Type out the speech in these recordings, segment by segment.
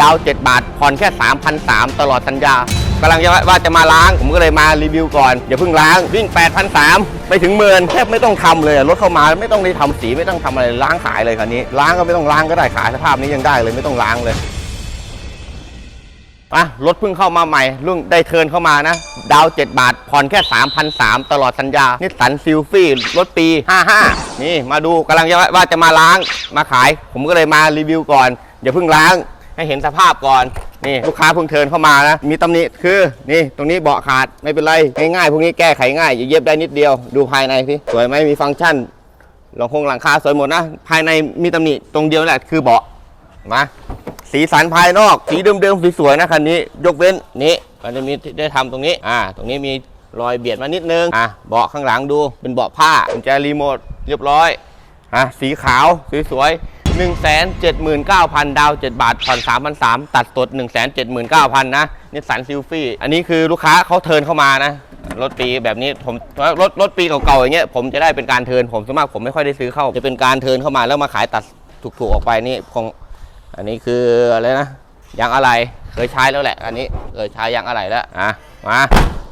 ดาว 7 บาท ผ่อนแค่3,300ตลอดสัญญากำลังจะว่าจะมาล้าง ผมก็เลยมารีวิวก่อน อย่าเพิ่งล้าง วิ่ง8,300ไปถึงหมื่นแทบไม่ต้องทำเลยรถเข้ามาไม่ต้องได้ทำสีไม่ต้องทำอะไรล้างขายเลยคันนี้ ล้างก็ไม่ต้องล้างก็ได้ขายสภาพนี้ยังได้เลยไม่ต้องล้างเลยอะรถเพิ่งเข้ามาใหม่รุ่งได้เทินเข้ามานะ ดาว 7 บาท ผ่อนแค่3,300ตลอดสัญญานิสสันซิลฟี่รถปี 55 นี่มาดูกำลังจะว่าจะมาล้างมาขาย ผมก็เลยมารีวิวก่อน อย่าเพิ่งล้าง ให้เห็นสภาพก่อนนี่ลูกค้าเพิ่งเทินเข้ามานะมีตำหนิคือนี่ตรงนี้เบาะขาดไม่เป็นไรง่ายๆพวกนี้แก้ไขง่ายอย่าเย็บได้นิดเดียวดูภายในสิสวยไหมมีฟังก์ชันหลังคงหลังคาสวยหมดนะ ภายในมีตำหนิตรงเดียวแหละคือเบาะมาสีสันภายนอก สีเดิมๆสวยๆนะคันนี้ ยกเว้นนี้มันจะมีได้ทำตรงนี้อ่าตรงนี้มีรอยเบียดมานิดนึงอะเบาะข้างหลังดูเป็นเบาะผ้ากุญแจรีโมทเรียบร้อยอะสีขาวสวยๆ 1 7 9 0 0 0 ดาว 7 บาท ผ่อน3 3 0 0 ตัดสด 1 7 9 0 0 0 นะนิสสันซิลฟี่ อันนี้คือลูกค้าเขาเทินเข้ามานะ รถปีแบบนี้ผมรถรถปีเก่าๆอย่างเงี้ยผมจะได้เป็นการเทินผมส่วนมากผมไม่ค่อยได้ซื้อเข้า จะเป็นการเทินเข้ามาแล้วมาขายตัดถูกๆออกไปนี่คงอันนี้คืออะไรนะยางอะไรเคยใช้แล้วแหละ อันนี้เคยใช้ยางอะไรแล้วอะมา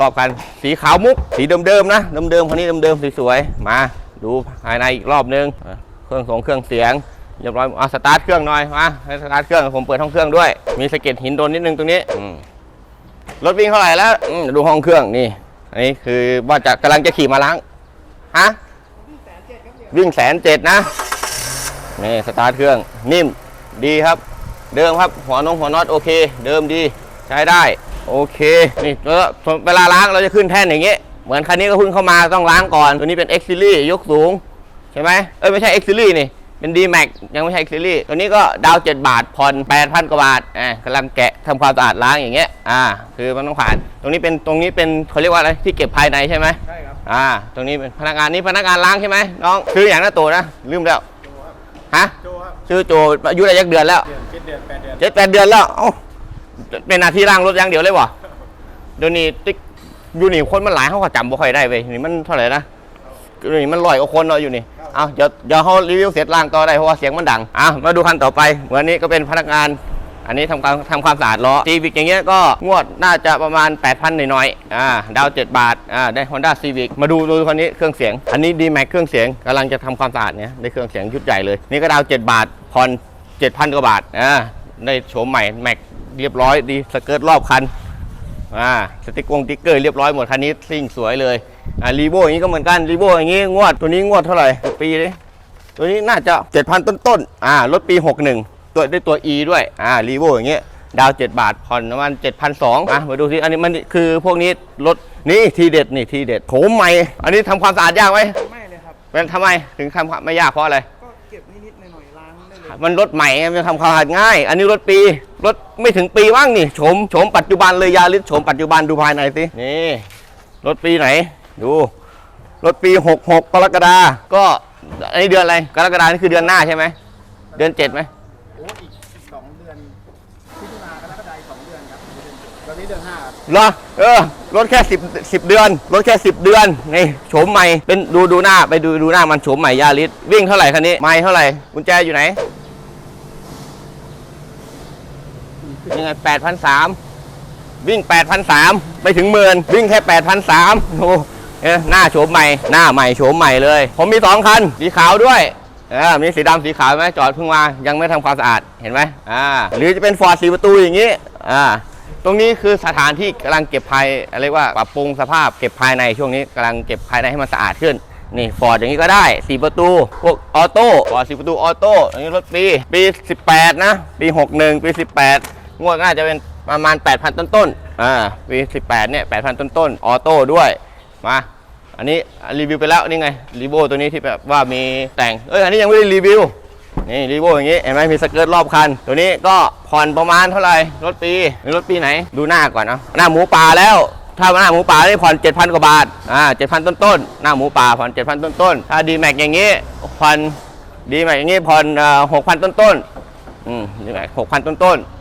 รอบกันสีขาวมุก สีเดิมๆนะเดิมๆคันนี้เดิมๆสวยๆมาดูภายในอีกรอบนึงเครื่องสงเครื่องเสียง เรียบร้อยอะสตาร์ทเครื่องหน่อยมาให้สตาร์ทเครื่องผมเปิดห้องเครื่องด้วย มีสะเก็ดหินโดนนิดนึงตรงนี้รถวิ่งเท่าไหร่แล้วดูห้องเครื่องนี่อันนี้คือว่าจะกำลังจะขี่มาล้างฮะวิ่งแสนเจ็ดนะนี่สตาร์ทเครื่องนิ่มดีครับ เดิมครับหัวนงหัวน็อตโอเค เดิมดีใช้ได้ โอเคนี่แล้วเวลาล้างเราจะขึ้นแท่นอย่างเงี้ยเหมือนคันนี้ก็เพิ่งเข้ามาต้องล้างก่อน ตัวนี้เป็น X Series ยกสูง ใช่ไหมเอ้ยไม่ใช่ X Series นี่ เป็น D Max ยังไม่ใช่ X Series ตัวนี้ก็ดาว7บาทผ่อน8,000กว่าบาทอ่ากำลังแกะทำความสะอาดล้างอย่างเงี้ยอ่าคือมันต้องผ่าน ตรงนี้เป็นตรงนี้เป็นเขาเรียกว่าอะไรที่เก็บภายในใช่ไหมใช่ครับอ่าตรงนี้เป็นพนักงานนี่พนักงานล้างใช่ไหมน้องคืออย่างหน้าตัวนะลืมแล้วฮะโจครับชื่อโจอายุได้ยักเดือนแล้วเดือนเจ็ดเดือนแปดเดือนเจ็ดแปดเดือนแล้วเอ้าเป็นหน้าที่ร่างรถอย่างเดียวเลยวะเดี๋ยวนี้ติ๊กอยู่นี่คนมันหลายเขาก็จำบ่ค่อยได้เว้ยนี่มันเท่าไหร่นะอยู่นี่มันลอยกว่าคนเนาะอยู่นี่ เอาเดี๋ยวเดี๋ยวเขารีวิวเสร็จล่างต่อได้เพราะว่าเสียงมันดังอะมาดูคันต่อไปเหมือนนี้ก็เป็นพนักงาน อันนี้ทำการทำความสะอาดล้อซีวิกอย่างเงี้ยก็งวดน่าจะประมาณ 8,000หน่อยๆอ่าดาว 7 บาทอ่าได้ Honda Civic มาดูดูคันนี้เครื่องเสียง อันนี้ D Max เครื่องเสียงกำลังจะทำความสะอาดเนี่ยได้เครื่องเสียงชุดใหญ่เลยนี่ก็ดาว 7 บาทผ่อน7,000กว่าบาทอ่าได้โฉมใหม่แม็กเรียบร้อยดีสเกิร์ตรอบคัน อ่าสติ๊กวงติ๊กเกอร์เรียบร้อยหมดคันนี้ซิ่งสวยเลยอ่ารีโวอย่างนี้ก็เหมือนกันรีโวอย่างนี้งวดตัวนี้งวดเท่าไหร่ปีเลยตัวนี้น่าจะ7,000ต้นๆอ่ารถปี 61 ตัวได้ตัว E ด้วยอ่ารีโวอย่างเงี้ยดาว 7 บาทผ่อนประมาณ7,200อะมาดูสิอันนี้มันคือพวกนี้รถนี่ทีเด็ดนี่ทีเด็ดโถมใหม่ อันนี้ทำความสะอาดยากไหมไม่เลยครับเป็นทำไมถึงทำความไม่ยากเพราะอะไร มันรถใหม่มันทำความสะอาดง่าย อันนี้รถปีรถไม่ถึงปีว่างนี่โฉมโฉมปัจจุบันเลยยาริสโฉมปัจจุบันดูภายในสินี่รถปีไหน ดู รถปี 66กรกฎาก็อันนี้เดือนอะไรกรกฎานี่คือเดือนหน้าใช่ไหมเดือนเจ็ดไหมโอ้อีกสองเดือนพิจารณากรกฎาคมสองเดือนครับตอนนี้เดือนห้าครับเหรอเออรถแค่10 10เดือนรถแค่10เดือนนี่โฉมใหม่เป็นดูดูหน้าไปดูดูหน้ามันโฉมใหม่ยาริสวิ่งเท่าไหร่คันนี้ไม่เท่าไหร่กุญแจอยู่ไหน ยังไงแปดพันสามวิ่งแปดพันสามไปถึงหมื่นวิ่งแค่แปดพันสามโอ้เอ๊ะหน้าโฉมใหม่ หน้าใหม่โฉมใหม่เลย ผมมีสองคัน สีขาวด้วยเออมีสีดำสีขาวไหมจอดเพิ่งมา ยังไม่ทำความสะอาด เห็นไหมอ่า หรือจะเป็นฟอร์ดสีประตูอย่างนี้ อ่า ตรงนี้คือสถานที่กำลังเก็บภายอะไรเรียกว่าปรับปรุงสภาพเก็บภายในช่วงนี้กำลังเก็บภายในให้มันสะอาดขึ้น นี่ฟอร์ดอย่างนี้ก็ได้สีประตู พวกออโต้ฟอร์ดสีประตูออโต้ อันนี้รถปี ปี 18 นะ ปี 61 ปี 18 งวดน่าจะเป็นประมาณ 8,000 ต้นๆอ่าปี18 เนี่ย 8,000 ต้นๆออโต้ด้วย มา อันนี้รีวิวไปแล้วนี่ไงรีโวตัวนี้ที่แบบว่ามีแต่ง เอ้ย อันนี้ยังไม่ได้รีวิว นี่รีโวอย่างงี้ เห็นไหมมีสเกิร์ตรอบคัน ตัวนี้ก็ผ่อนประมาณเท่าไหร่ รถปีนี่รถปีไหน ดูหน้าก่อนเนาะ หน้าหมูป่าแล้วถ้าหน้าหมูป่านี่ผ่อน7,000 กว่าบาท อ่า7,000 ต้นๆหน้าหมูป่าผ่อน 7,000 ต้นๆถ้าดีแม็กอย่างงี้ผ่อนดีแม็กอย่างงี้ผ่อนเอ่อ6,000ต้นอืมดีแม็ก6,000ต้นๆ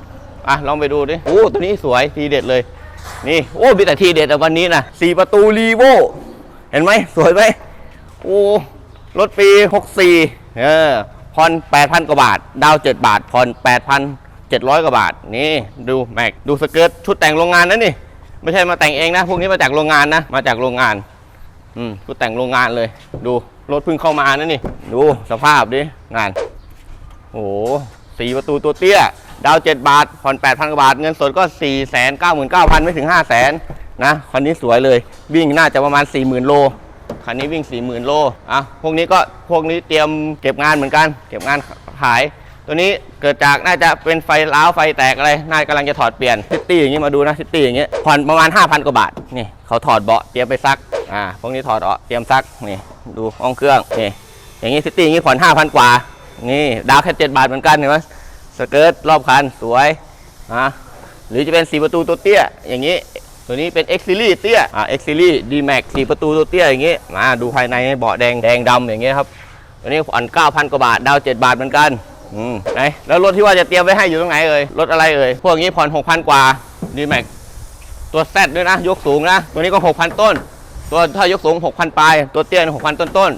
อะลองไปดูดิโอ้ตัวนี้สวยทีเด็ดเลย นี่โอ้มีแต่ทีเด็ดอะวันนี้นะสี่ประตูรีโวเห็นไหมสวยไหมโอ้รถปี64เออผ่อน8,000 กว่าบาท ดาว7บาทผ่อน8,700 กว่าบาท นี่ดูแม็กดูสเกิร์ตชุดแต่งโรงงานนะนี่ ไม่ใช่มาแต่งเองนะ พวกนี้มาจากโรงงานนะ มาจากโรงงาน อืมชุดแต่งโรงงานเลย ดูรถเพิ่งเข้ามานะนี่ ดูสภาพดิงาน โอ้โหสีประตูตัวเตี้ย ดาว 7 บาท ผ่อน 8,000 กว่าบาท เงินสดก็ 4 9 9 0 0 0 ไม่ถึง 5 0 0 0 0 0 นะ คันนี้สวยเลย วิ่งน่าจะประมาณ 40,000 โล คันนี้วิ่ง 40,000 โล อะ พวกนี้ก็ พวกนี้เตรียมเก็บงานเหมือนกัน เก็บงานขาย ตัวนี้เกิดจากน่าจะเป็นไฟล้าวไฟแตกอะไร น่ากำลังจะถอดเปลี่ยนซิตี้อย่างนี้มาดูนะซิตี้อย่างนี้ผ่อนประมาณ 5,000 กว่าบาท นี่เขาถอดเบาะเตรียมไปซัก อ่า พวกนี้ถอดเบาะเตรียมซัก นี่ ดูห้องเครื่อง นี่ อย่างนี้ซิตี้อย่างนี้ผ่อน5,000 กว่า นี่ ดาวแค่7บาทเหมือนกันเห็นไหม สเกิร์ตรอบคันสวยอะหรือจะเป็นสีประตูตัวเตี้ยอย่างนี้ ตัวนี้เป็น X Series เตี้ยอ่า X Series D Max สีประตูตัวเตี้ยอย่างนี้มาดูภายในเบาะแดงแดงดำอย่างเงี้ยครับตัวนี้ผ่อน9,000กว่าบาทดาว7บาทเหมือนกันอืมไหนแล้วรถที่ว่าจะเตรียมไว้ให้อยู่ตรงไหนเอ่ยรถอะไรเอ่ยพวกนี้ผ่อน6,000กว่า D Max ตัว Z ด้วยนะยกสูงนะตัวนี้ก็6,000ต้น ตัวถ้ายกสูง6,000ปลายตัวเตี้ย6,000ต้นต้น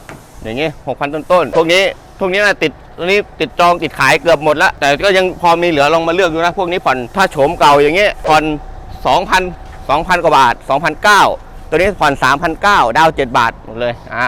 อย่างงี้6,000ต้นต้นพวกนี้ พวกนี้นะติดตัวนี้ติดจองติดขายเกือบหมดแล้ว แต่ก็ยังพอมีเหลือลองมาเลือกดูนะ พวกนี้ผ่อนถ้าโฉมเก่าอย่างเงี้ยผ่อน2,000 2,000 กว่าบาท2,009ตัวนี้ผ่อน3,009ดาว 7 บาทหมดเลยอ่า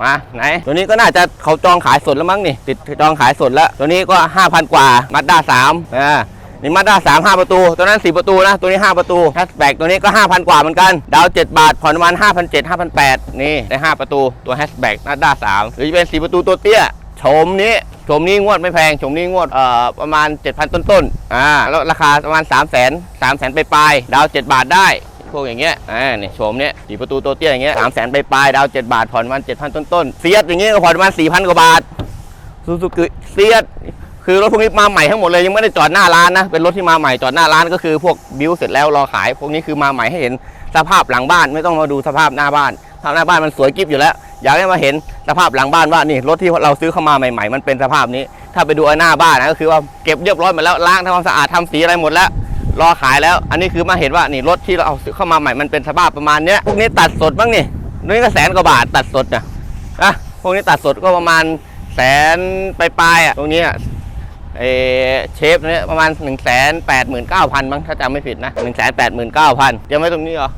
มาไหน ตัวนี้ก็น่าจะเขาจองขายสดแล้วมั้งนี่ ติดจองขายสดแล้ว ตัวนี้ก็ 5,000 กว่ามาด้า3อ่านี่มาด้าสามห้าประตู ตัวนั้นสี่ประตูนะ ตัวนี้ห้าประตูแฮชแบ็กตัวนี้ก็ห้าพันกว่าเหมือนกัน ดาวเจ็ดบาท ผ่อนประมาณห้าพันเจ็ดห้าพันแปดนี่ได้ห้าประตู ตัวแฮชแบ็กมาด้าสามหรือจะเป็นสี่ประตูตัวเตี้ย โฉมนี้โฉมนี้งวดไม่แพงโฉมนี้งวดเอ่อประมาณ 7,000 ต้นๆอ่าแล้วราคาประมาณ 3 0 0 0 0 0 3 0 0 0 0ไปปลายๆดาว 7 บาทได้พวกอย่างเงี้ย อ่า เนี่ยโฉมเนี้ยสีประตูตัวเตี้ยอย่างเงี้ยสามแสนไปปลายดาว7บาท ผ่อนประมาณ7,000ต้นๆเฟียสอย่างเงี้ยก็ผ่อนประมาณ4,000กว่าบาทซูซูกิเซียสคือรถพวกนี้มาใหม่ทั้งหมดเลยยังไม่ได้จอดหน้าร้านนะ เป็นรถที่มาใหม่จอดหน้าร้านก็คือพวกบิวเสร็จแล้วรอขาย พวกนี้คือมาใหม่ให้เห็นสภาพหลังบ้านไม่ต้องมาดูสภาพหน้าบ้านสภาพหน้าบ้านมันสวยกิ๊บอยู่แล้ว อยากให้มาเห็นสภาพหลังบ้านว่านี่รถที่เราซื้อเข้ามาใหม่ๆ มันเป็นสภาพนี้ ถ้าไปดูไอหน้าบ้านนะก็คือว่าเก็บเรียบร้อยหมดแล้วล้างทำความสะอาดทำสีอะไรหมดแล้วรอขายแล้ว อันนี้คือมาเห็นว่านี่รถที่เราเอาซื้อเข้ามาใหม่มันเป็นสภาพประมาณเนี้ยพวกนี้ตัดสดบ้างนี่นี่ก็แสนกว่าบาทตัดสดนะอะพวกนี้ตัดสดก็ประมาณแสนปลายๆอะตรงนี้อะเอเชฟเนี่ยประมาณ1นึ่งแสนแปดหมื่นเก้าพันมั้งถ้าจำไม่ผิดนะ1นึ่งแสนแปดหมื่นเก้าพันยังไม่ตรงนี้เหรอ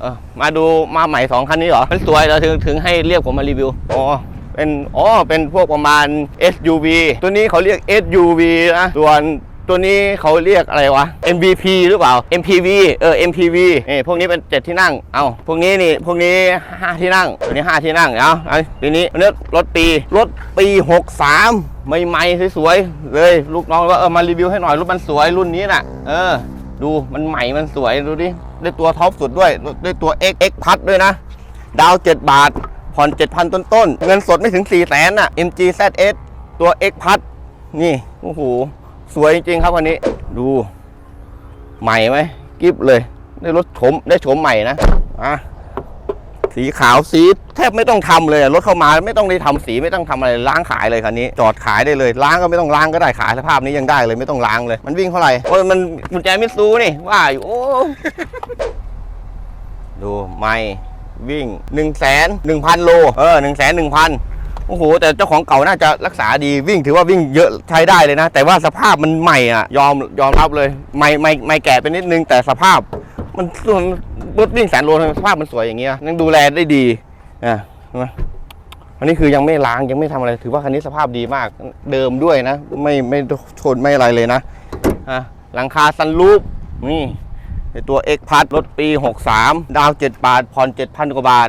เออมาดูมาใหม่สองคันนี้เหรอ มันสวยเราถึงถึงให้เรียกผมมารีวิว อ๋อ เป็น อ๋อ เป็นพวกประมาณ SUV ตัวนี้เขาเรียก SUV นะ ส่วนตัวนี้เขาเรียกอะไรวะ MVP หรือเปล่า MPV เออ MPV นี่พวกนี้เป็น7ที่นั่ง เอาพวกนี้นี่ พวกนี้ 5 ที่นั่ง ตัวนี้ 5 ที่นั่ง เอาเอาทีนี้เนื้อรถปี รถปี 63 ใหม่ๆ สวยๆ เลย ลูกน้องว่าเออ มารีวิวให้หน่อย รถมันสวยรุ่นนี้น่ะ เออ ดูมันใหม่มันสวยดูดิได้ตัวท็อปสุดด้วยได้ตัว X X พัดด้วยนะ ดาว 7 บาท ผ่อน 7,000 ต้นต้น เงินสดไม่ถึง 4 แสนอะ MG ZS ตัว X พัด นี่ โอ้โห สวยจริงๆครับวันนี้ ดู ใหม่ไหมกิฟเลย ได้รถชมได้โฉมใหม่นะ อะ สีขาวสีแทบไม่ต้องทำเลยรถเข้ามาไม่ต้องได้ทำสีไม่ต้องทำอะไรล้างขายเลยคันนี้ จอดขายได้เลยล้างก็ไม่ต้องล้างก็ได้ขายสภาพนี้ยังได้เลยไม่ต้องล้างเลย มันวิ่งเท่าไหร่โอ้ยมันกุญแจมิซูนี่ว่าอยู่โอ้ดูไม่วิ่ง1นึ่งแสนหนึ่งพันโลเออหนึ่งแสนหนึ่งพันโอ้โห แต่เจ้าของเก่าน่าจะรักษาดีวิ่งถือว่าวิ่งเยอะใช้ได้เลยนะ แต่ว่าสภาพมันใหม่อะ ยอมยอมรับเลยไม่ไม่ไม่แก่ไปนิดนึงแต่สภาพมัน รถวิ่งแสนโลทำไมสภาพมันสวยอย่างเงี้ยยังดูแลได้ดีอะอันนี้คือยังไม่ล้างยังไม่ทำอะไรถือว่าคันนี้สภาพดีมากเดิมด้วยนะ ไม่ไม่ชนไม่อะไรเลยนะอะหลังคาซันรูปนี่ ในตัว X พัดรถปี 63 ดาว 7 บาท ผ่อน 7,000 กว่าบาท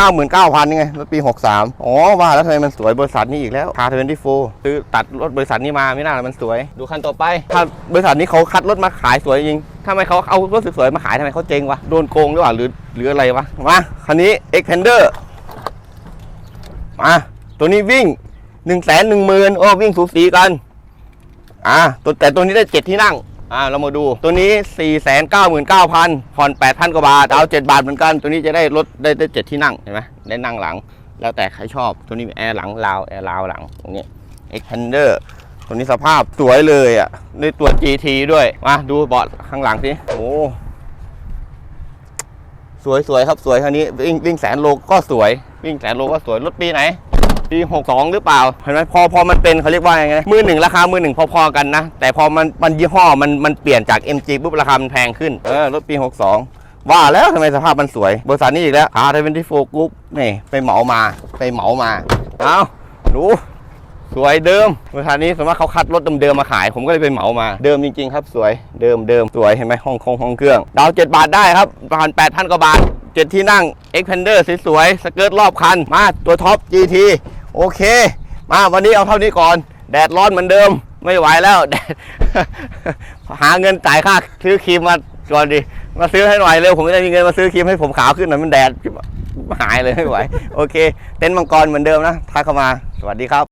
399,000นี่ไง รถปี 63 อ๋อ ว่าแล้วทำไมมันสวยบริษัทนี้อีกแล้วคาเทนที่โฟซื้อตัดรถบริษัทนี้มาไม่น่ามันสวย ดูคันต่อไป ถ้าบริษัทนี้เขาคัดรถมาขายสวยจริงทำไมเขาเอารถสวยๆมาขายทำไมเขาเจ๊งวะ โดนโกงหรือเปล่าหรือหรืออะไรวะ มา คันนี้ Xpander มา ตัวนี้วิ่ง 1 1 0 0 0 0โอ้วิ่งสูสีกัน อ่าตัวแต่ตัวนี้ได้ 7 ที่นั่ง อ่าเรามาดูตัวนี้ 4 9 9 0 0 0ผ่อน 8,000 กว่าบาทดา7บาทเหมือนกัน ตัวนี้จะได้รถได้ได้7ที่นั่งเห็นไหมได้นั่งหลัง แล้วแต่ใครชอบ ตัวนี้มีแอร์หลังลาวแอร์ลาวหลังตรงนี้ Xpander ตัวนี้สภาพสวยเลยอะได้ตัว GT ด้วย มาดูเบาะข้างหลังสิโอ้สวยสวยครับสวยคันนี้วิ่งวิ่งแสนโลก็สวย วิ่งแสนโลก็สวยรถปีไหน ปี 62 หรือเปล่าเห็นไหมพอพอมันเป็นเขาเรียกว่าไงนะมือหนึ่งราคามือหนึ่งพอๆกันนะ แต่พอมันมันยี่ห้อมันมันเปลี่ยนจาก MG ปุ๊บราคามันแพงขึ้นเออรถปี 62ว่าแล้วทำไมสภาพมันสวย บริษัทนี้อีกแล้วหาไทเวนตี้โฟกุ๊ปนี่ไปเหมามา ไปเหมามา เอาดูสวยเดิมบริษัทนี้สมมติเขาคัดรถเดิมๆมาขาย ผมก็เลยไปเหมามา เดิมจริงๆครับสวยเดิมเดิมสวยเห็นไหมห้องคงห้องเครื่อง ดาว7บาทได้ครับประมาณ8,000กว่าบาท7ที่นั่ง Xpander สวยๆสเกิร์ตรอบคัน มาตัวท็อป GT โอเค มาวันนี้เอาเท่านี้ก่อน แดดร้อนเหมือนเดิม ไม่ไหวแล้วแดดหาเงินจ่ายค่าซื้อครีมมาก่อนดิมาซื้อให้หน่อยเร็วผมจะมีเงินมาซื้อครีมให้ผมขาวขึ้นหน่อยมันแดดหายเลยไม่ไหว โอเค เต็นท์มังกรเหมือนเดิมนะทักเข้ามาสวัสดีครับ